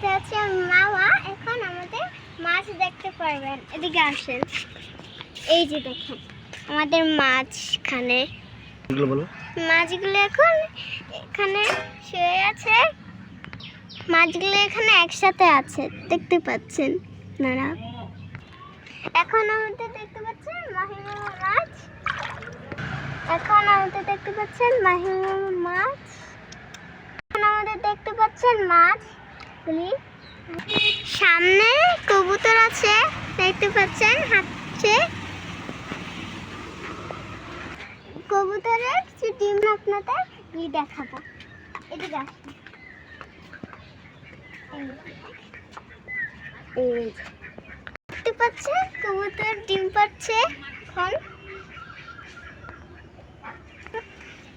সাথে আছে মাওয়া এখন আমাদের মাছ দেখতে পারবেন। এদিকে আসেন। এই যে দেখেন আমাদের মাছখানে মাছগুলো এখন এখানে শুয়ে আছে। মাছগুলো এখানে একসাথে আছে দেখতে পাচ্ছেন আপনারা। এখন আমাদের দেখতে পাচ্ছেন মাহিমা মাছ। এখন আমাদের দেখতে পাচ্ছেন মাহিমা মাছ। এখন আমাদের দেখতে পাচ্ছেন মাছ। সামনে কবুতর আছে, দেখতে পাচ্ছেন, হাঁটছে। কবুতরের কিছু ডিম আপনাদের দেখাবো। দেখতে পাচ্ছেন, কবুতর ডিম পাচ্ছে এখন।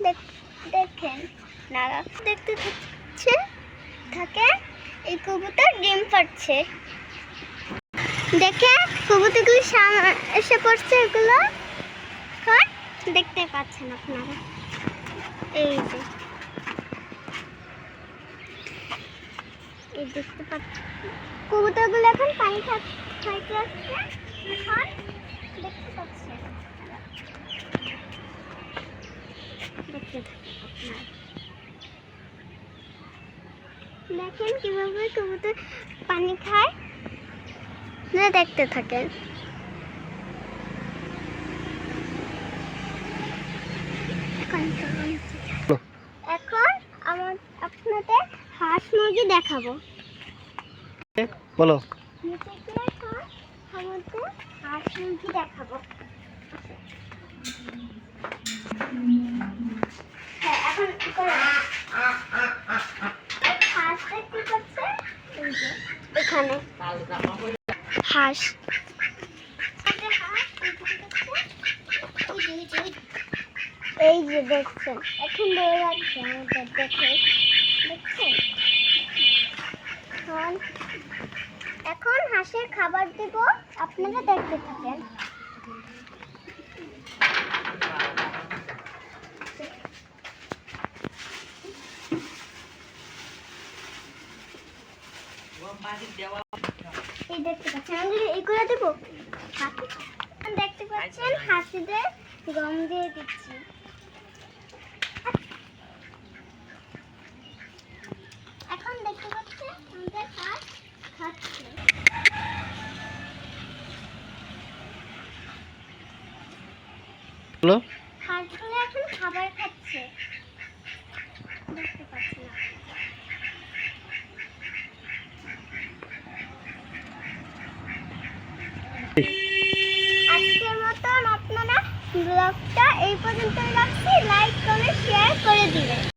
দেখ- দেখেন নারা দেখতে থাকছে থাকে। এই কবুতর ডিম পাচ্ছে দেখে কবুতরগুলি এসে পড়ছে এগুলো। দেখতে পাচ্ছেন আপনারা। এই যে। এই দেখতে পাচ্ছেন। কবুতরগুলো এখন পানি খাইতে আসছে। এখন দেখতে পাচ্ছেন। দেখতে থাকুন আপনারা। দেখেন কীভাবে কবুতর পানি খায়। না দেখতে থাকেন। এখন আমার আপনাদের হাঁস মুরগি দেখাবো। বলো। হাঁস মুরগি দেখাবো হ্যাঁ এখন কি করো? হাঁস দেখতে পাচ্ছেন? এই যে, এখানে। হাঁস। এই যে, দেখছেন এখন দৌড়াচ্ছে আমাদের দেখে। দেখছেন? এখন হাঁসের খাবার দেব আপনারা দেখতে থাকেন। এই দেখতে পাচ্ছেন আমি এইগুলো দেবো? দেখতে পাচ্ছেন হাসিদের গম দিয়ে দিচ্ছি। এখন দেখতে পাচ্ছেন আমাদের হাঁস খাচ্ছে বলো হাঁসগুলো এখন খাবার খাচ্ছে। দেখতে পাচ্ছি ব্লগটা এই পর্যন্তই রাখছি। লাইক কমেন্ট শেয়ার করে দিবেন।